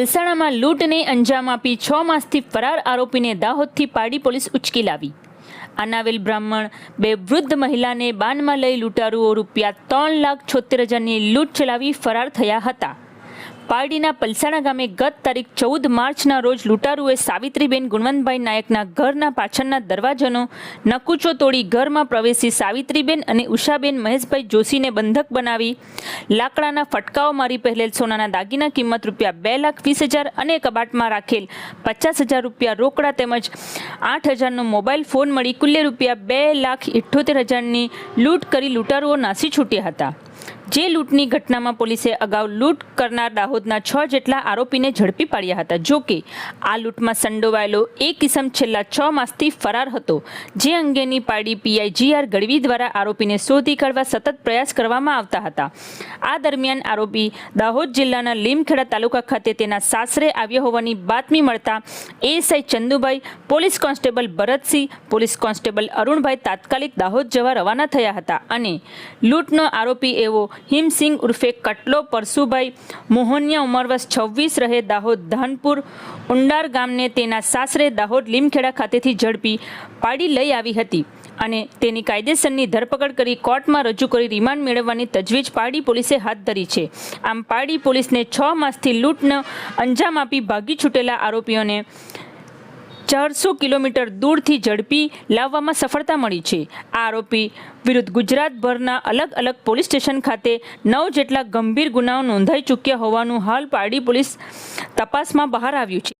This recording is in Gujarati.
પલસાણામાં લૂંટને અંજામ આપી છ માસથી ફરાર આરોપીને દાહોદથી પાડી પોલીસ ઉચકી લાવી. અનાવેલ બ્રાહ્મણ બે વૃદ્ધ મહિલાને બાનમાં લઈ લૂંટારુઓ રૂપિયા ત્રણ લાખ છોતેર હજારની લૂંટ ચલાવી ફરાર થયા હતા. પારડીના પલસાણા ગામે ગત તારીખ ચૌદ માર્ચના રોજ લૂંટારુએ સાવિત્રીબેન ગુણવંતભાઈ નાયકના ઘરના પાછળના દરવાજાનો નકુચો તોડી ઘરમાં પ્રવેશી સાવિત્રીબેન અને ઉષાબેન મહેશભાઈ જોશીને બંધક બનાવી લાકડાના ફટકાઓ મારી પહેલેલ સોનાના દાગીના કિંમત રૂપિયા બે લાખ વીસ હજાર અને કબાટમાં રાખેલ પચાસ હજાર રૂપિયા રોકડા તેમજ આઠ હજારનો મોબાઈલ ફોન મળી કુલ્લે રૂપિયા બે લાખ ઇઠ્ઠોતેર હજારની લૂંટ કરી લૂંટારુઓ નાસી છૂટ્યા હતા. જે લૂંટની ઘટનામાં પોલીસે અગાઉ લૂંટ કરનાર દાહોદના છ જેટલા આરોપીને ઝડપી પાડ્યા હતા. જો કે, આ લૂંટમાં સંડોવાયેલો એક કિસમ છેલ્લા છ માસથી ફરાર હતો, જે અંગેની પાડી પીઆઈ જીઆર ગઢવી દ્વારા આરોપીને શોધી કાઢવા સતત પ્રયાસ કરવામાં આવતા હતા. આ દરમિયાન આરોપી દાહોદ જિલ્લાના લીમખેડા તાલુકા ખાતે તેના સાસરે આવ્યો હોવાની બાતમી મળતા ASI Chandubhai, police constable Bharatsinh, police constable Arunbhai તાત્કાલિક દાહોદ જવા રવાના થયા હતા અને લૂંટનો આરોપી એવો હિમસિંગ ઉર્ફે કટલો પરશુભાઈ મોહનિયા ઉંમર વર્ષ છવ્વીસ રહે દાહોદ ધાનપુર, ઉંડાર ગામને તેના સાસરે દાહોદ લીમખેડા ખાતેથી ઝડપી પાડી લઈ આવી હતી અને તેની કાયદેસરની ધરપકડ કરી કોર્ટમાં રજૂ કરી રિમાન્ડ મેળવવાની તજવીજ પારડી પોલીસે હાથ ધરી છે. આમ પારડી પોલીસને છ માસથી લૂંટનો અંજામ આપી ભાગી છૂટેલા આરોપીઓને ચારસો કિલોમીટર દૂરથી ઝડપી લાવવામાં સફળતા મળી છે. આરોપી વિરુદ્ધ ગુજરાતભરના અલગ અલગ પોલીસ સ્ટેશન ખાતે નવ જેટલા ગંભીર ગુનાઓ નોંધાઈ ચૂક્યા હોવાનું હાલ પારડી પોલીસ તપાસમાં બહાર આવ્યું છે.